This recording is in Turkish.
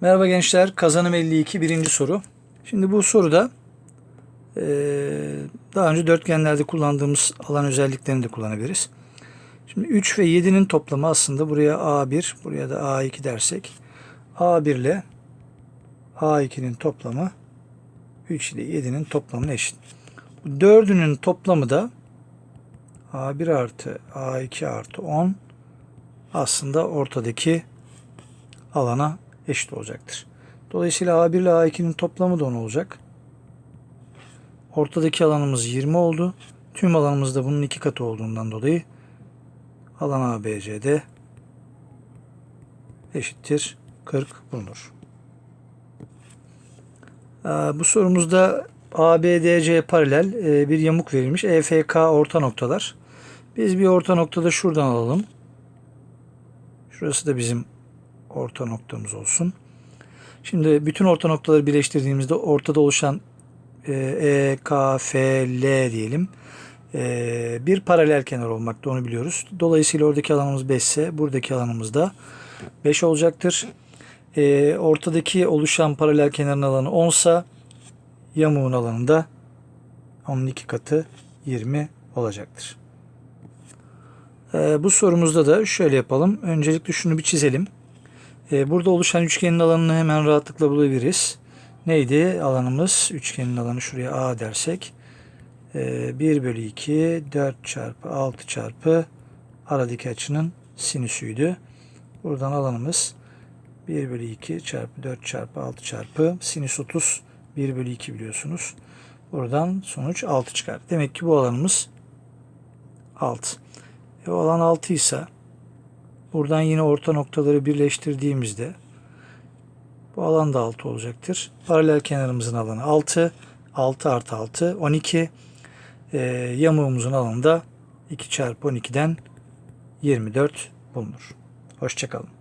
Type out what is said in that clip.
Merhaba gençler. Kazanım 52 birinci soru. Şimdi bu soruda eee, daha önce dörtgenlerde kullandığımız alan özelliklerini de kullanabiliriz. Şimdi 3 ve 7'nin toplamı aslında buraya A1, buraya da A2 dersek A1 ile A2'nin toplamı 3 ile 7'nin toplamına eşit. Bu dördünün toplamı da A1 artı A2 artı 10 aslında ortadaki alana eşit olacaktır. Dolayısıyla A1 ile A2'nin toplamı da 10 olacak. Ortadaki alanımız 20 oldu. Tüm alanımız da bunun iki katı olduğundan dolayı alan ABC'de eşittir 40 bulunur. Ee, Bu sorumuzda ABDC paralel e, bir yamuk verilmiş. EFK orta noktalar. Biz bir orta noktada şuradan alalım. Şurası da bizim orta noktamız olsun. Şimdi bütün orta noktaları birleştirdiğimizde ortada oluşan e, E, K, F, L diyelim. E, bir paralel kenar olmakta onu biliyoruz. Dolayısıyla oradaki alanımız 5 ise buradaki alanımız da 5 olacaktır. E, ortadaki oluşan paralel kenarın alanı 10 ise yamuğun alanı da onun iki katı 20 olacaktır. E, bu sorumuzda da şöyle yapalım. Öncelikle şunu bir çizelim. E, burada oluşan üçgenin alanını hemen rahatlıkla bulabiliriz. Neydi alanımız? Üçgenin alanı şuraya A dersek. E, 1 bölü 2 4 çarpı 6 çarpı aradaki açının sinüsüydü. Buradan alanımız 1 bölü 2 çarpı 4 çarpı 6 çarpı sinüs 30 1 bölü 2 biliyorsunuz. Buradan sonuç 6 çıkar. Demek ki bu alanımız 6. E, o alan 6 ise buradan yine orta noktaları birleştirdiğimizde bu alan da 6 olacaktır. Paralel kenarımızın alanı 6. 6 artı 6 12. E, yamuğumuzun alanı da 2 çarpı 12'den 24 bulunur. Hoşçakalın.